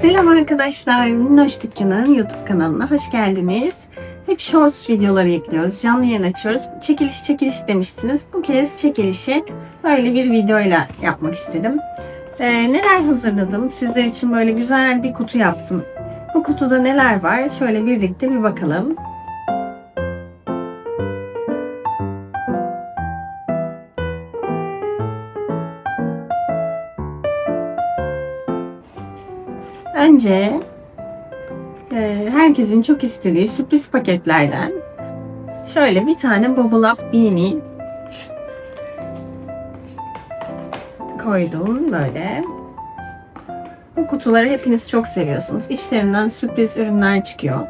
Selam arkadaşlar. Minnoş Dükkanı'nın YouTube kanalına hoş geldiniz. Hep shorts videoları ekliyoruz. Canlı yayın açıyoruz. Çekiliş çekiliş demiştiniz. Bu kez çekilişi böyle bir videoyla yapmak istedim. Ee, neler hazırladım? Sizler için böyle güzel bir kutu yaptım. Bu kutuda neler var? Şöyle birlikte bir bakalım. Önce e, herkesin çok istediği sürpriz paketlerden şöyle bir tane Bubble Beanie koydum böyle. Bu kutuları hepiniz çok seviyorsunuz. İçlerinden sürpriz ürünler çıkıyor.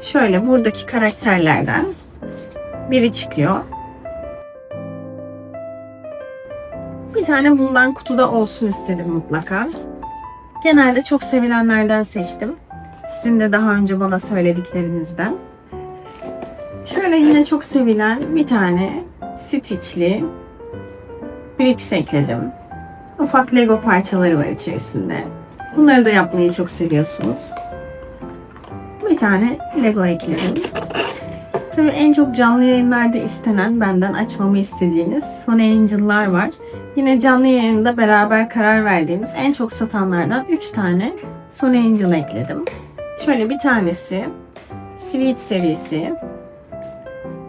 Şöyle buradaki karakterlerden biri çıkıyor. Bir tane bundan kutuda olsun istedim mutlaka. Genelde çok sevilenlerden seçtim. Sizin de daha önce bana söylediklerinizden. Şöyle yine çok sevilen bir tane Stitch'li Bricks ekledim. Ufak Lego parçaları var içerisinde. Bunları da yapmayı çok seviyorsunuz. Bir tane Lego ekledim. Tabii en çok canlı yayınlarda istenen, benden açmamı istediğiniz Sony Angel'lar var. Yine canlı yayında beraber karar verdiğimiz en çok satanlardan 3 tane Sony Angel ekledim. Şöyle bir tanesi Sweet serisi.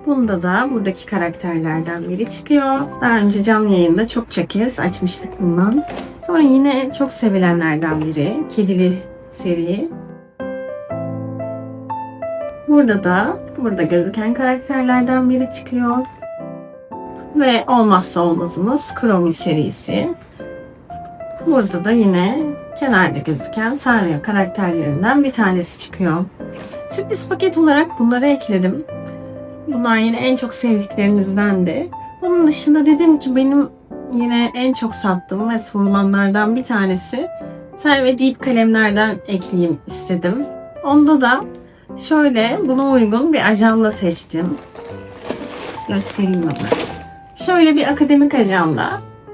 Bunda da buradaki karakterlerden biri çıkıyor. Daha önce canlı yayında çokça kez açmıştık bundan. Sonra yine çok sevilenlerden biri. Kedili seri. Burada da burada gözüken karakterlerden biri çıkıyor. Ve olmazsa olmazımız Chromie serisi. Burada da yine kenarda gözüken Sanrio karakterlerinden bir tanesi çıkıyor. Sürpriz paket olarak bunları ekledim. Bunlar yine en çok sevdiklerinizdendi. Bunun dışında dedim ki benim yine en çok sattığım ve sorulanlardan bir tanesi Ser ve Deep kalemlerden ekleyeyim istedim. Onda da şöyle buna uygun bir ajanda seçtim. Göstereyim onu. Şöyle bir akademik ajanda.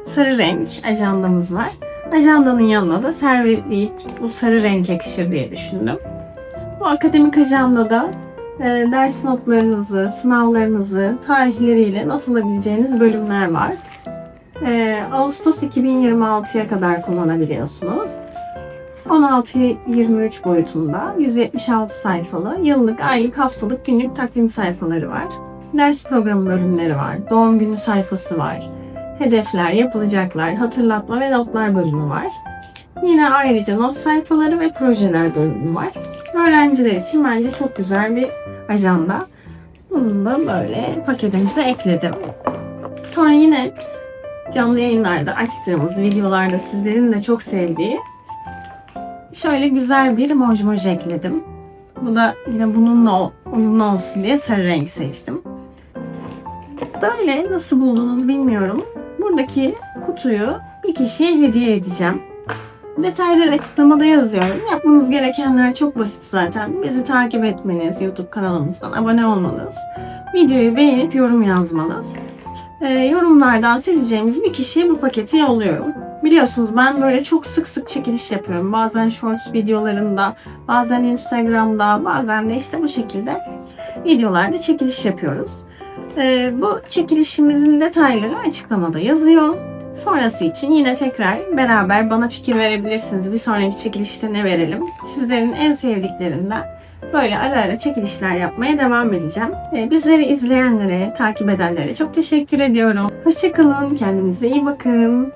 Sarı renk ajandamız var. Ajandanın yanına da serveleyip bu sarı renk yakışır diye düşündüm. Bu akademik ajandada e, ders notlarınızı, sınavlarınızı, tarihleriyle not alabileceğiniz bölümler var. E, Ağustos 2026'ya kadar kullanabiliyorsunuz. 16-23 boyutunda 176 sayfalı yıllık, aylık, haftalık, günlük takvim sayfaları var. Ders programı bölümleri var. Doğum günü sayfası var. Hedefler, yapılacaklar, hatırlatma ve notlar bölümü var. Yine ayrıca not sayfaları ve projeler bölümü var. Öğrenciler için bence çok güzel bir ajanda. Bunu da böyle paketimize ekledim. Sonra yine canlı yayınlarda açtığımız videolarda sizlerin de çok sevdiği şöyle güzel bir mojmoj ekledim. Bu da yine bununla uyumlu olsun diye sarı renk seçtim. Böyle nasıl buldunuz bilmiyorum. Buradaki kutuyu bir kişiye hediye edeceğim. Detayları açıklamada yazıyorum. Yapmanız gerekenler çok basit zaten. Bizi takip etmeniz, YouTube kanalımızdan abone olmanız, videoyu beğenip yorum yazmanız. Ee, yorumlardan seçeceğimiz bir kişiye bu paketi yolluyorum. Biliyorsunuz ben böyle çok sık sık çekiliş yapıyorum. Bazen shorts videolarında, bazen Instagram'da, bazen de işte bu şekilde videolarda çekiliş yapıyoruz. Ee, bu çekilişimizin detayları açıklamada yazıyor. Sonrası için yine tekrar beraber bana fikir verebilirsiniz. Bir sonraki çekilişte ne verelim? Sizlerin en sevdiklerinden böyle ara ara çekilişler yapmaya devam edeceğim. Ee, bizleri izleyenlere, takip edenlere çok teşekkür ediyorum. Hoşçakalın, kendinize iyi bakın.